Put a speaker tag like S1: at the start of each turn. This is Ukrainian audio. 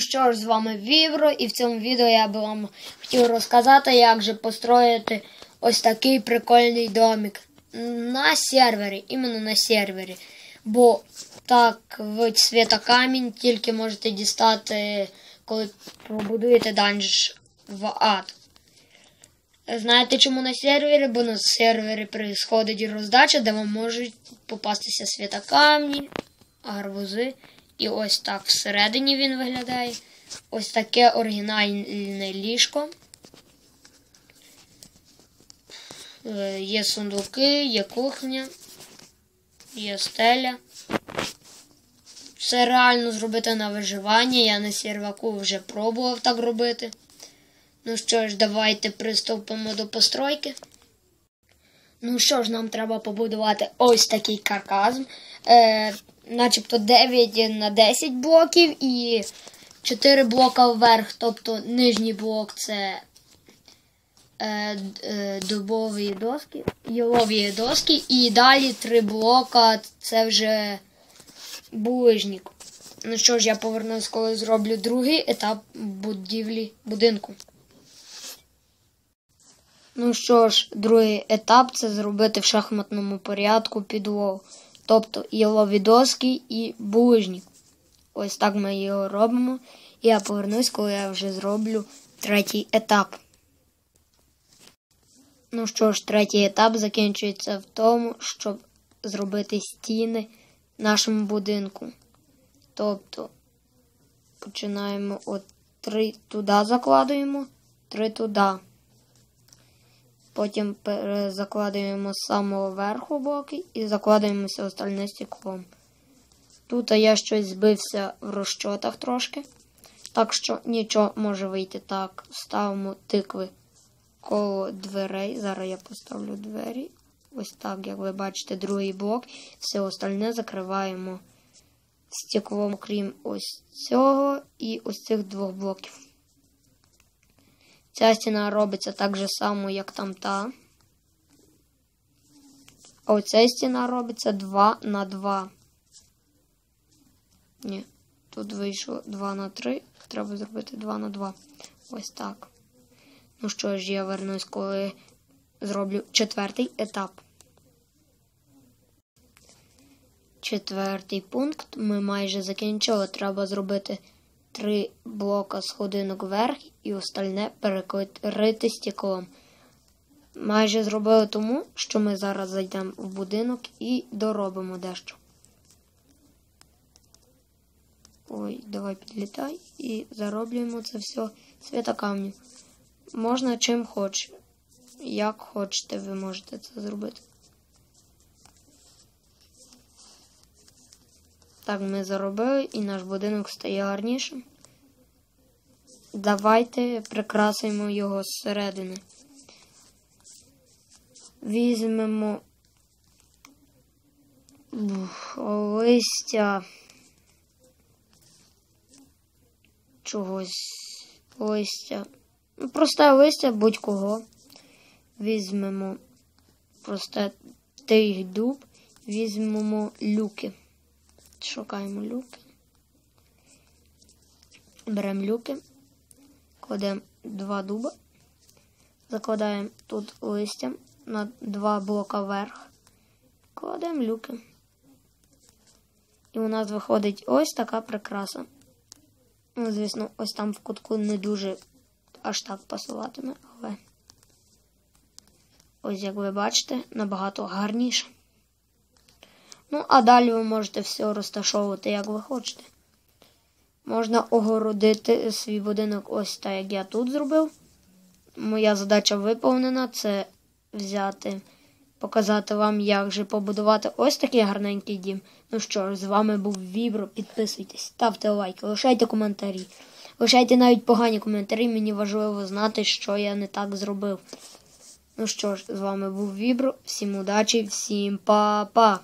S1: Що ж, з вами Вівро, і в цьому відео я би вам хотів розказати, як же построїти ось такий прикольний домик на сервері, іменно на сервері. Бо так в цвітокамінь тільки можете дістати, коли побудуєте данж в ад. Знаєте чому на сервері? Бо на сервері происходить роздача, де вам можуть попастися світокамні, гарбузи. І ось так всередині він виглядає. Ось таке оригінальне ліжко. Е, Є сундуки, є кухня, є стеля. Все реально зробити на виживання. Я на серваку вже пробував так робити. Ну що ж, давайте приступимо до постройки. Ну що ж, нам треба побудувати ось такий каркас. Е, начебто 9 на 10 блоків і 4 блока вверх, тобто нижній блок це е, е, дубові доски, ялові доски, і далі 3 блока це вже булижник. Ну що ж, я повернусь, коли зроблю другий етап будівлі будинку. Ну що ж, другий етап це зробити в шахматному порядку підлогу. Тобто ялові доски і булижник. Ось так ми його робимо. І я повернусь, коли я вже зроблю третій етап. Ну що ж, третій етап закінчується в тому, щоб зробити стіни нашому будинку. Тобто починаємо от три туди закладуємо, три туди. Потім закладуємо з самого верху боки і закладуємо все остальне стеклом. Тут я щось збився в розчотах трошки. Так що нічого може вийти так. Ставимо тикви коло дверей. Зараз я поставлю двері. Ось так, як ви бачите, другий блок. Все остальне закриваємо стеклом, крім ось цього і ось цих двох блоків. Ця стіна робиться так же само, як там та. А оця стіна робиться 2 на 2. Ні, тут вийшло 2 на 3. Треба зробити 2 на 2. Ось так. Ну що ж, я вернусь, коли зроблю четвертий етап. Четвертий пункт ми майже закінчили. Треба зробити три блока сходинок вверх і остальне перекрити стеклом. Майже зробили тому, що ми зараз зайдемо в будинок і доробимо дещо. Ой, давай підлітай і зароблюємо це все святокамню. Можна чим хоч. Як хочете, ви можете це зробити. Так, ми заробили і наш будинок стає гарнішим. Давайте прикрасимо його зсередини. Візьмемо листя чогось листя. Ну, просте листя будь-кого. Візьмемо просте тих дуб, візьмемо люки. Шукаємо люки. Беремо люки, кладемо два дуба, закладаємо тут листя на два блока вверх, кладемо люки. І у нас виходить ось така прикраса. Ну, звісно, ось там в кутку не дуже аж так пасуватиме, але ось, як ви бачите, набагато гарніше. Ну, а далі ви можете все розташовувати, як ви хочете. Можна огородити свій будинок ось так, як я тут зробив. Моя задача виповнена це взяти, показати вам, як же побудувати ось такий гарненький дім. Ну що ж, з вами був Вібро. Підписуйтесь, ставте лайки, лишайте коментарі. Лишайте навіть погані коментарі, мені важливо знати, що я не так зробив. Ну що ж, з вами був Вібро. Всім удачі, всім па-па!